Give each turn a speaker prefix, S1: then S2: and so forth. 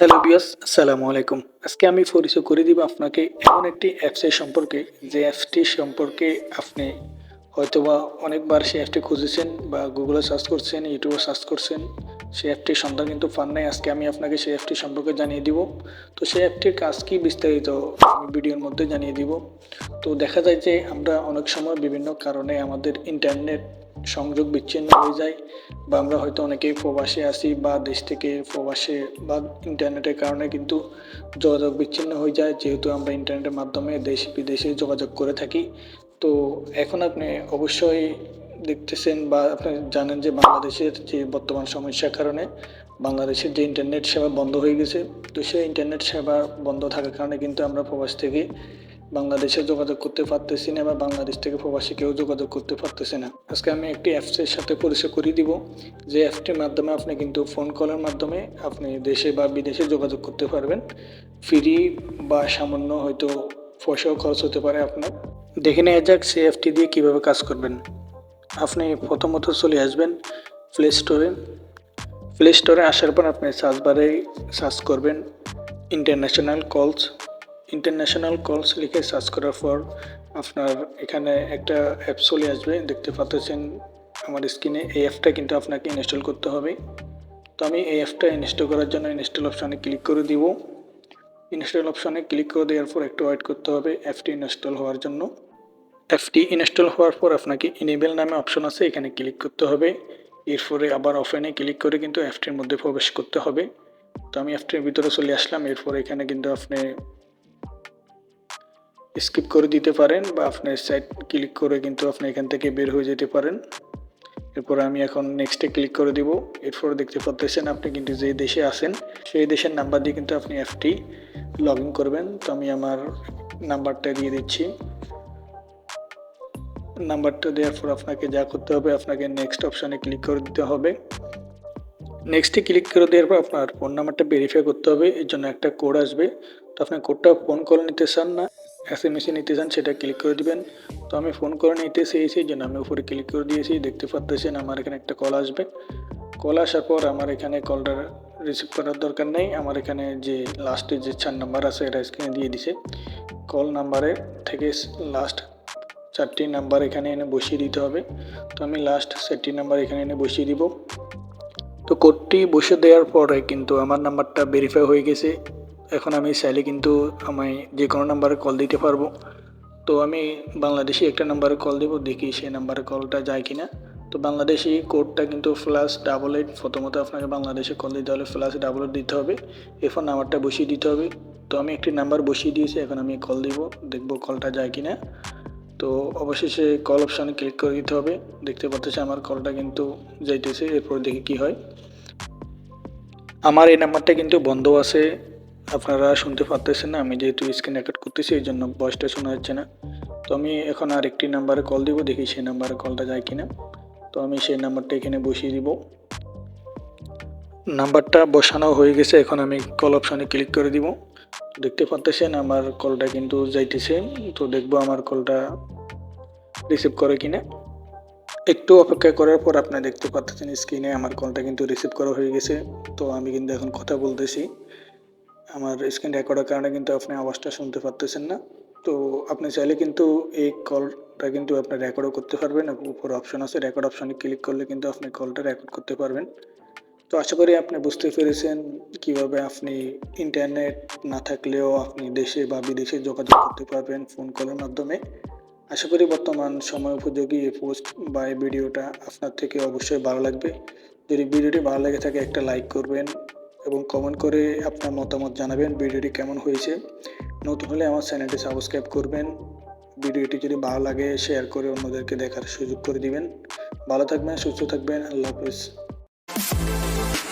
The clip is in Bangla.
S1: হ্যালো বিয়াস আসসালামু আলাইকুম। আজকে আমি পরিচয় করে দিব আপনাকে এমন একটি অ্যাপসের সম্পর্কে। যে অ্যাপসটি সম্পর্কে আপনি হয়তোবা অনেকবার সেই অ্যাপটি খুঁজেছেন বা গুগলে সার্চ করছেন ইউটিউবে সার্চ করছেন। সেই অ্যাপটির সন্ধান কিন্তু পান নাই। আজকে আমি আপনাকে সেই অ্যাপটি সম্পর্কে জানিয়ে দিব। তো সেই অ্যাপটির কাজ কি বিস্তারিত আমি ভিডিওর মধ্যে জানিয়ে দিব। তো দেখা যায় যে আমরা অনেক সময় বিভিন্ন কারণে আমাদের ইন্টারনেট সংযোগ বিচ্ছিন্ন হয়ে যায় বা আমরা হয়তো অনেকেই প্রবাসে আসি বা দেশ থেকে প্রবাসে বা ইন্টারনেটের কারণে কিন্তু যোগাযোগ বিচ্ছিন্ন হয়ে যায়। যেহেতু আমরা ইন্টারনেটের মাধ্যমে দেশ বিদেশে যোগাযোগ করে থাকি। তো এখন আপনি অবশ্যই দেখতেছেন বা আপনি জানেন যে বাংলাদেশের যে বর্তমান সমস্যার কারণে বাংলাদেশের যে ইন্টারনেট সেবা বন্ধ হয়ে গেছে। তো সেই ইন্টারনেট সেবা বন্ধ থাকার কারণে কিন্তু আমরা প্রবাস থেকে বাংলাদেশে যোগাযোগ করতে পারতেছি না বা বাংলাদেশ থেকে প্রবাসী কেউ যোগাযোগ করতে পারতেছে না। আজকে আমি একটি অ্যাপসের সাথে পরিচয় করিয়ে দিব। যে অ্যাপটির মাধ্যমে আপনি কিন্তু ফোন কলের মাধ্যমে আপনি দেশে বা বিদেশে যোগাযোগ করতে পারবেন। ফ্রি বা সামান্য হয়তো পয়সাও খরচ হতে পারে আপনার। দেখে নেওয়া যাক সেই অ্যাপটি দিয়ে কীভাবে কাজ করবেন। আপনি প্রথমত চলে আসবেন প্লে স্টোরে প্লে স্টোরে আসার পর আপনি সার্চ বারে সার্চ করবেন ইন্টারন্যাশনাল কলস ইন্টারন্যাশনাল কলস লিখে সার্চ করার পর আপনার এখানে একটা অ্যাপ চলে আসবে। দেখতে পাচ্ছেন আমার স্ক্রিনে এই অ্যাপটা কিন্তু আপনাকে ইনস্টল করতে হবে। তো আমি এই অ্যাপটা ইনস্টল করার জন্য ইনস্টল অপশানে ক্লিক করে দিব। ইনস্টল অপশানে ক্লিক করে দেওয়ার পর একটু ওয়েট করতে হবে অ্যাপটি ইনস্টল হওয়ার জন্য। অ্যাপটি ইনস্টল হওয়ার পর আপনাকে ইনেবেল নামে অপশন আছে, এখানে ক্লিক করতে হবে। এরপরে আবার অফেনে ক্লিক করে কিন্তু অ্যাপটির মধ্যে প্রবেশ করতে হবে। তো আমি অ্যাপটির ভিতরে চলে আসলাম। এরপর এখানে কিন্তু আপনি স্কিপ করে দিতে পারেন বা আপনার সাইট ক্লিক করে কিন্তু আপনি এখান থেকে বের হয়ে যেতে পারেন। এরপর আমি এখন নেক্সটে ক্লিক করে দিব। এরপর দেখতে পাচ্ছেন আপনি কিন্তু যে দেশে আছেন, সেই দেশের নাম্বার দিয়ে কিন্তু আপনি অ্যাপটি লগ ইন করবেন। তো আমি আমার নাম্বারটা দিয়ে দিচ্ছি। নাম্বারটা দেওয়ার পর আপনাকে যা করতে হবে, আপনাকে নেক্সট অপশানে ক্লিক করে দিতে হবে। নেক্সটে ক্লিক করে দেওয়ার পর আপনার ফোন নাম্বারটা ভেরিফাই করতে হবে, এর জন্য একটা কোড আসবে। তো আপনি কোডটা ফোন করে নিতে চান না এস এম এসে নিতে চান, সেটা ক্লিক করে দিবেন। তো আমি ফোন করে নিতে চেয়েছি জন্য আমি উপরে ক্লিক করে দিয়েছি, দেখতে পাচ্ছেন আমার এখানে একটা কল আসবে। কল আসার পর আমার এখানে কলটা রিসিভ করার দরকার নেই। আমার এখানে যে লাস্টে যে চার নাম্বার আছে, এটা স্ক্রিনে দিয়ে দিছে। কল নাম্বারে থেকে লাস্ট চারটি নাম্বার এখানে এনে বসিয়ে দিতে হবে। তো আমি লাস্ট চারটি নাম্বার এখানে এনে বসিয়ে দিব। তো কোডটি বসে দেওয়ার পরে কিন্তু আমার নাম্বারটা ভেরিফাই হয়ে গেছে। এখন আমি চাইলে কিন্তু আমি যে কোনো নাম্বারে কল দিতে পারব। তো আমি বাংলাদেশি একটা নাম্বারে কল দেবো, দেখি সেই নাম্বারে কলটা যায় কি না তো বাংলাদেশি কোডটা কিন্তু প্লাস ডাবল এইট প্রথমত আপনাকে বাংলাদেশে কল দিতে হলে প্লাস ডাবল এইট দিতে হবে। এরপর নাম্বারটা বসিয়ে দিতে হবে। তো আমি একটি নাম্বার বসিয়ে দিয়েছি, এখন আমি কল দিব, দেখব কলটা যায় কি না তো অবশেষে কল অপশানে ক্লিক করে দিতে হবে। দেখতে পাচ্ছেন আমার কলটা কিন্তু যাইতেছে, এরপর দেখি কি হয়। আমার এই নাম্বারটা কিন্তু বন্ধ আছে, আপনারা শুনতে পারতেছেন না, আমি যেহেতু স্ক্রিন রেকর্ড করতেছি, এই জন্য ভয়েসটা শোনা যাচ্ছে না। তো আমি এখন আর একটি নাম্বারে কল দিব, দেখি সেই নাম্বারে কলটা যায় কিনা। তো আমি সেই নাম্বারটা এখানে বসিয়ে দিব। নাম্বারটা বসানো হয়ে গেছে, এখন আমি কল অপশানে ক্লিক করে দিব। দেখতে পাচ্তেছেন আমার কলটা কিন্তু যাইতেছে। তো দেখব আমার কলটা রিসিভ করে কিনা। একটু অপেক্ষা করার পর আপনি দেখতে পাচ্ছেন স্ক্রিনে আমার কলটা কিন্তু রিসিভ করা হয়ে গেছে। তো আমি কিন্তু এখন কথা বলতেছি। আমার স্ক্রিন রেকর্ডের কারণে কিন্তু আপনি আওয়াজটা শুনতে পারতেছেন না। তো আপনি চাইলে কিন্তু এই কলটা কিন্তু আপনি রেকর্ডও করতে পারবেন। উপর অপশন আছে রেকর্ড অপশনে ক্লিক করলে কিন্তু আপনি কলটা রেকর্ড করতে পারবেন। তো আশা করি আপনি বুঝতে পেরেছেন কীভাবে আপনি ইন্টারনেট না থাকলেও আপনি দেশে বা বিদেশে যোগাযোগ করতে পারবেন ফোন কলের মাধ্যমে। আশা করি বর্তমান সময় উপযোগী এই পোস্ট বা এই ভিডিওটা আপনার থেকে অবশ্যই ভালো লাগবে। যদি ভিডিওটি ভালো লাগে থাকে একটা লাইক করবেন এবং কমেন্ট করে আপনার মতামত জানাবেন ভিডিওটি কেমন হয়েছে। নতুন হলে আমার চ্যানেলটি সাবস্ক্রাইব করবেন। ভিডিওটি যদি ভালো লাগে শেয়ার করে অন্যদেরকে দেখার সুযোগ করে দিবেন। ভালো থাকবেন, সুস্থ থাকবেন, আল্লাহ হাফিজ। Bye.